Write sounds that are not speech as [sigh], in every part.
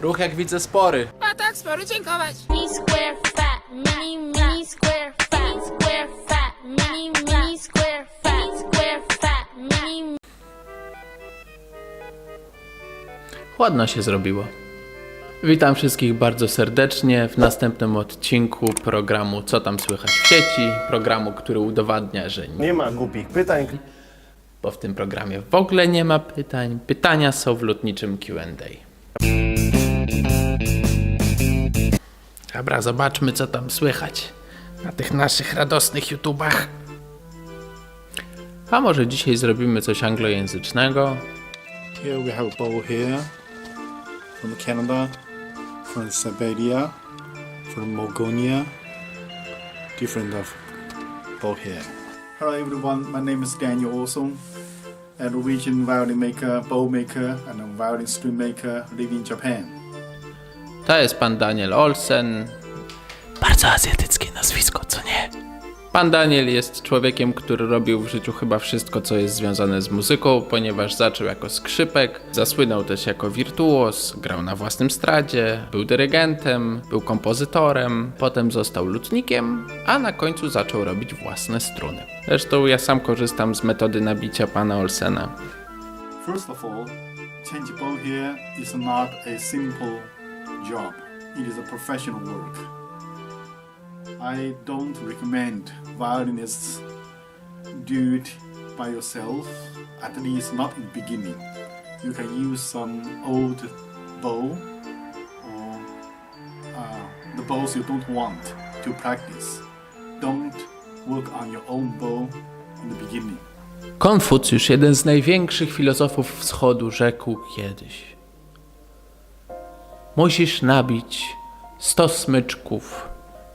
Ruch jak widzę spory. A tak, spory dziękować. Mini square fat, mini mini square fat, square fat, mini mini square fat, square fat, mini Ładno się zrobiło. Witam wszystkich bardzo serdecznie w następnym odcinku programu Co tam słychać w sieci, programu, który udowadnia, że nie, Nie ma głupich pytań. bo w tym programie w ogóle nie ma pytań. Pytania są w lotniczym Q&A. Dobra, zobaczmy co tam słychać na tych naszych radosnych YouTubach. A może dzisiaj zrobimy coś anglojęzycznego? Here we have a bowl here from Canada, from Siberia, from Mongolia, different of bowl here. Hello everyone, my name is Daniel Olson, a Norwegian violin maker, bowl maker, and a violin string maker living in Japan. To jest pan Daniel Olsen. Bardzo azjatyckie nazwisko, co nie? Pan Daniel jest człowiekiem, który robił w życiu chyba wszystko, co jest związane z muzyką, ponieważ zaczął jako skrzypek, zasłynął też jako wirtuos, grał na własnym stradzie, był dyrygentem, był kompozytorem, potem został lutnikiem, a na końcu zaczął robić własne struny. Zresztą ja sam korzystam z metody nabicia pana Olsena. First of all, change bowl here is not a simple job. It is a professional work. I don't recommend violinists do it by yourself, at least not in the beginning. You can use some old bow or uh, the bows you don't want to practice. Don't work on your own bow in the beginning. Konfucjusz, jeden z największych filozofów wschodu, rzekł kiedyś: Musisz nabić sto smyczków,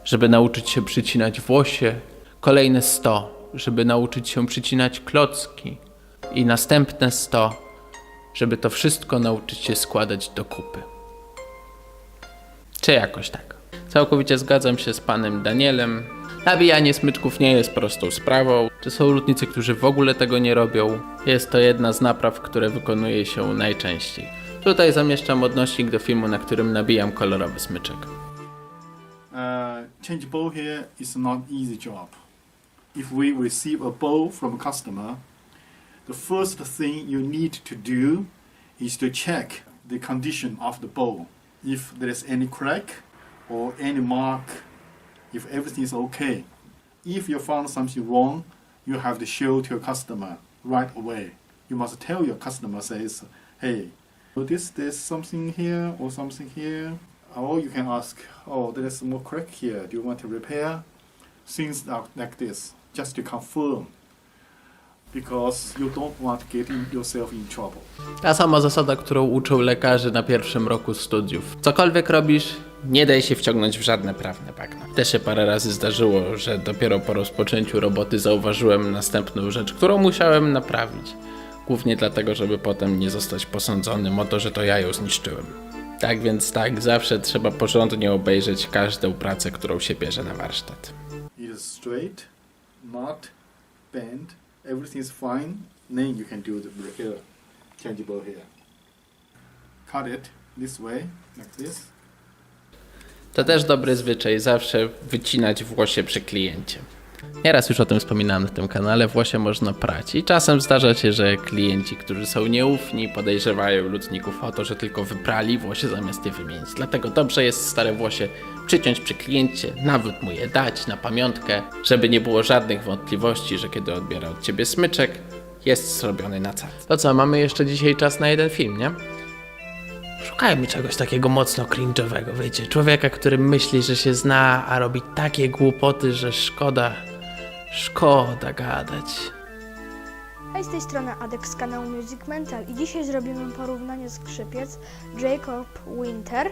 żeby nauczyć się przycinać włosie, kolejne sto, żeby nauczyć się przycinać klocki, i następne sto, żeby to wszystko nauczyć się składać do kupy. Czy jakoś tak. Całkowicie zgadzam się z panem Danielem. Nabijanie smyczków nie jest prostą sprawą. Czy są lutnicy, którzy w ogóle tego nie robią? Jest to jedna z napraw, które wykonuje się najczęściej. Tutaj zamieszczam odnośnik do filmu, na którym nabijam kolorowy smyczek. Uh, change bowl here is not easy job. If we receive a bowl from a customer, the first thing you need to do is to check the condition of the bowl. If there is any crack or any mark, if everything is okay. If you found something wrong, you have to show to your customer right away. You must tell your customer says, hey, notice there's something here or something here. Or you can ask, oh, there's more crack here. Do you want to repair? Things like this, just to confirm. Because you don't want to get in yourself in trouble. Ta sama zasada, którą uczą lekarzy na pierwszym roku studiów. Cokolwiek robisz, nie daj się wciągnąć w żadne prawne bagna. Też się parę razy zdarzyło, że dopiero po rozpoczęciu roboty zauważyłem następną rzecz, którą musiałem naprawić. Głównie dlatego, żeby potem nie zostać posądzonym o to, że to ja ją zniszczyłem. Tak więc tak, zawsze trzeba porządnie obejrzeć każdą pracę, którą się bierze na warsztat. It is straight, not bent. Everything is fine. Then you can do the here. Cut it this way, like this. To też dobry zwyczaj, zawsze wycinać włosie przy kliencie. Nieraz już o tym wspominałem na tym kanale, włosie można prać i czasem zdarza się, że klienci, którzy są nieufni, podejrzewają lutników o to, że tylko wyprali włosie zamiast je wymienić. Dlatego dobrze jest stare włosie przyciąć przy kliencie, nawet mu je dać na pamiątkę, żeby nie było żadnych wątpliwości, że kiedy odbiera od ciebie smyczek, jest zrobiony na cat. To co, mamy jeszcze dzisiaj czas na jeden film, nie? Szukajmy czegoś takiego mocno cringe'owego, wiecie, człowieka, który myśli, że się zna, a robi takie głupoty, że szkoda, szkoda gadać. Hej, z tej strony Adek z kanału Music Mental i dzisiaj zrobimy porównanie skrzypiec Jacob Winter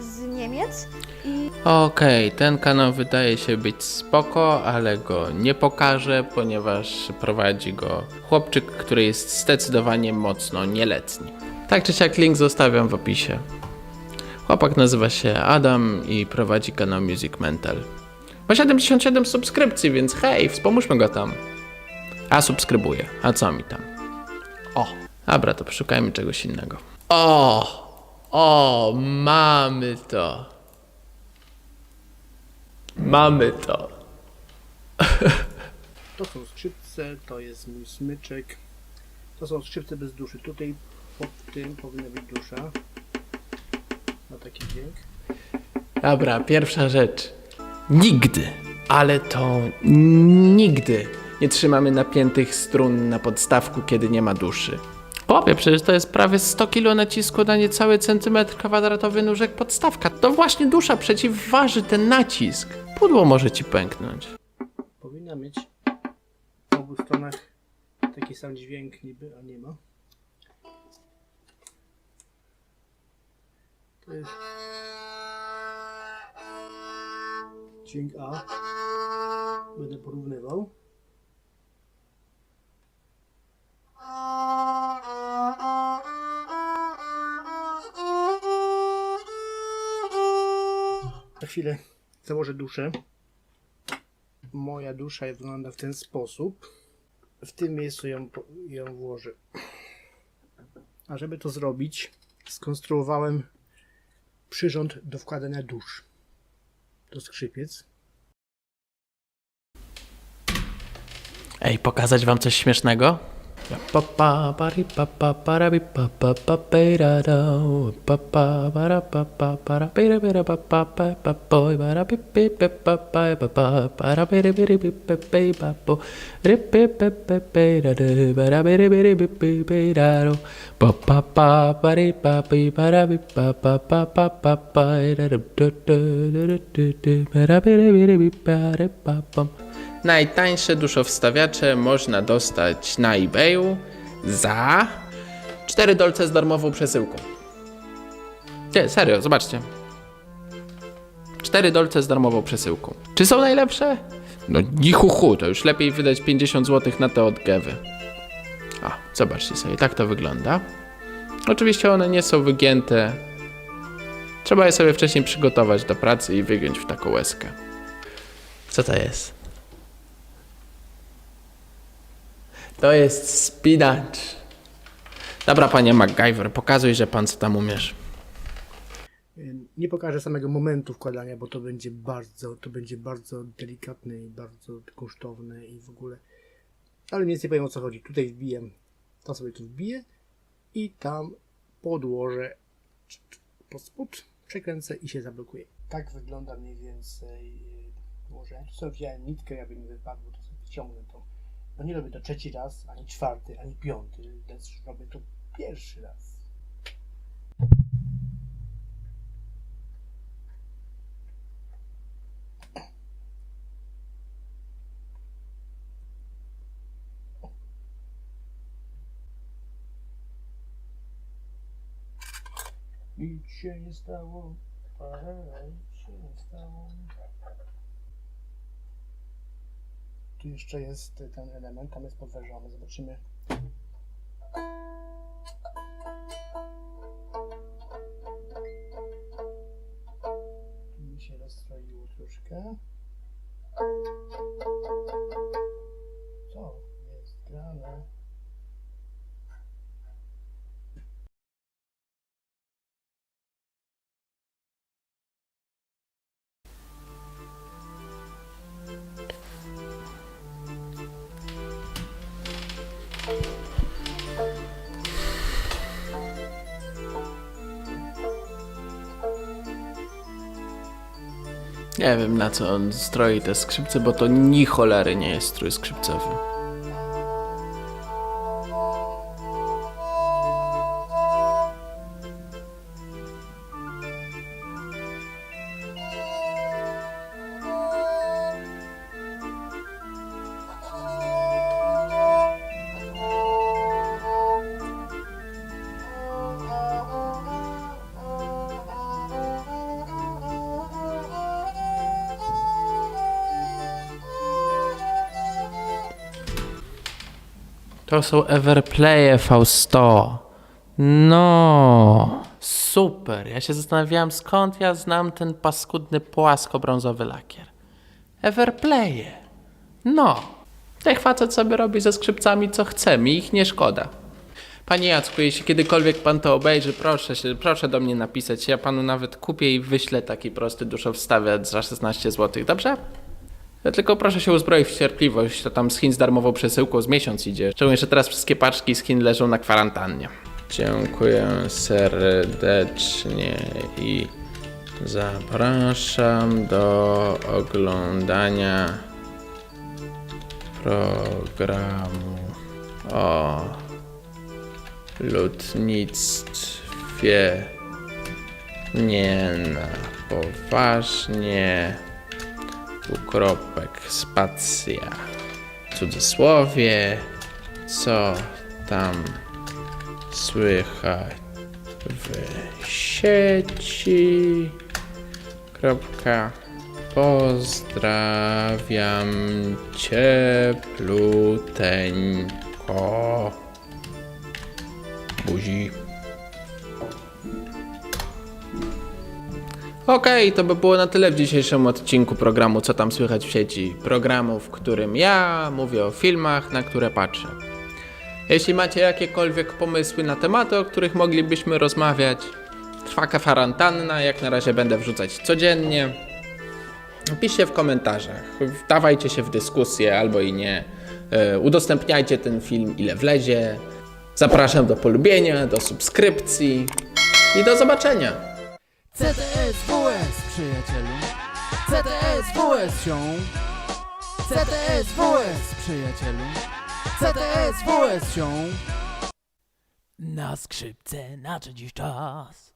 z Niemiec i Okej, ten kanał wydaje się być spoko, ale go nie pokażę, ponieważ prowadzi go chłopczyk, który jest zdecydowanie mocno nieletni. Tak czy siak link zostawiam w opisie. Chłopak nazywa się Adam i prowadzi kanał Music Mental. Ma 77 subskrypcji, więc hej, wspomóżmy go tam. A subskrybuję, a co mi tam? O, dobra, to poszukajmy czegoś innego. O, o, mamy to. Mamy to. [laughs] To są skrzypce, to jest mój smyczek. To są skrzypce bez duszy. Tutaj pod tym powinna być dusza. Ma taki dźwięk. Dobra, pierwsza rzecz. Nigdy, ale to nigdy nie trzymamy napiętych strun na podstawku, kiedy nie ma duszy. Chłopie, przecież to jest prawie 100 kg nacisku na niecały centymetr kwadratowy nóżek podstawka. To właśnie dusza przeciwważy ten nacisk. Pudło może ci pęknąć. Powinna mieć po obu stronach taki sam dźwięk niby, a nie ma. To jest dźwięk A. Będę porównywał. Za chwilę założę duszę. Moja dusza wygląda w ten sposób. W tym miejscu ją, ją włożę. A żeby to zrobić, skonstruowałem przyrząd do wkładania dusz. To skrzypiec. Ej, pokazać wam coś śmiesznego? Yeah. Najtańsze duszowstawiacze można dostać na eBayu za 4 dolce z darmową przesyłką. Nie, serio, zobaczcie. 4 dolce z darmową przesyłką. Czy są najlepsze? No nichuchu, to już lepiej wydać 50 zł na te odgewy. A, zobaczcie sobie, tak to wygląda. Oczywiście one nie są wygięte. Trzeba je sobie wcześniej przygotować do pracy i wygiąć w taką łezkę. Co to jest? To jest spinacz. Dobra, panie MacGyver, pokazuj, że pan co tam umiesz. Nie pokażę samego momentu wkładania, bo to będzie bardzo, to będzie bardzo delikatne i bardzo kosztowne i w ogóle. Ale mniej więcej powiem o co chodzi. Tutaj wbiję, to sobie tu wbiję i tam podłożę pod spód, przekręcę i się zablokuje. Tak wygląda mniej więcej y, ułożenie. Tu sobie wziąłem nitkę, jakby mi wypadło, to sobie wyciągnę to. No nie robię to trzeci raz, ani czwarty, ani piąty, lecz robię to pierwszy raz. Nic się nie stało, nic się nie stało. Tu jeszcze jest ten element, tam jest podważony. Zobaczymy. Nie wiem na co on stroi te skrzypce, bo to ni cholery nie jest strój skrzypcowy. To są Everplaye V100. No, super. Ja się zastanawiałem, skąd ja znam ten paskudny płasko-brązowy lakier. Everplaye. No, niech facet sobie robi ze skrzypcami co chce, mi ich nie szkoda. Panie Jacku, jeśli kiedykolwiek pan to obejrzy, proszę, się, proszę do mnie napisać. Ja panu nawet kupię i wyślę taki prosty duszowstawiacz za 16 zł, dobrze? Tylko proszę się uzbroić w cierpliwość, to tam z Chin z darmową przesyłką z miesiąc idzie. Szczególnie, że teraz wszystkie paczki z Chin leżą na kwarantannie. Dziękuję serdecznie i zapraszam do oglądania programu o lotnictwie. Nie na poważnie ukropek spacja cudzysłowie co tam słychać w sieci. Kropka. Pozdrawiam ciepluteńko. Buzi Okej, to by było na tyle w dzisiejszym odcinku programu Co tam słychać w sieci. Programu, w którym ja mówię o filmach, na które patrzę. Jeśli macie jakiekolwiek pomysły na tematy, o których moglibyśmy rozmawiać, trwa kwarantanna, jak na razie będę wrzucać codziennie. Piszcie w komentarzach, wdawajcie się w dyskusję albo i nie. E, Udostępniajcie ten film ile wlezie. Zapraszam do polubienia, do subskrypcji i do zobaczenia. CTS WS przyjacielu. CTS WS się. CTS WS przyjacielu. CTS WS się. Na skrzypce na dziś czas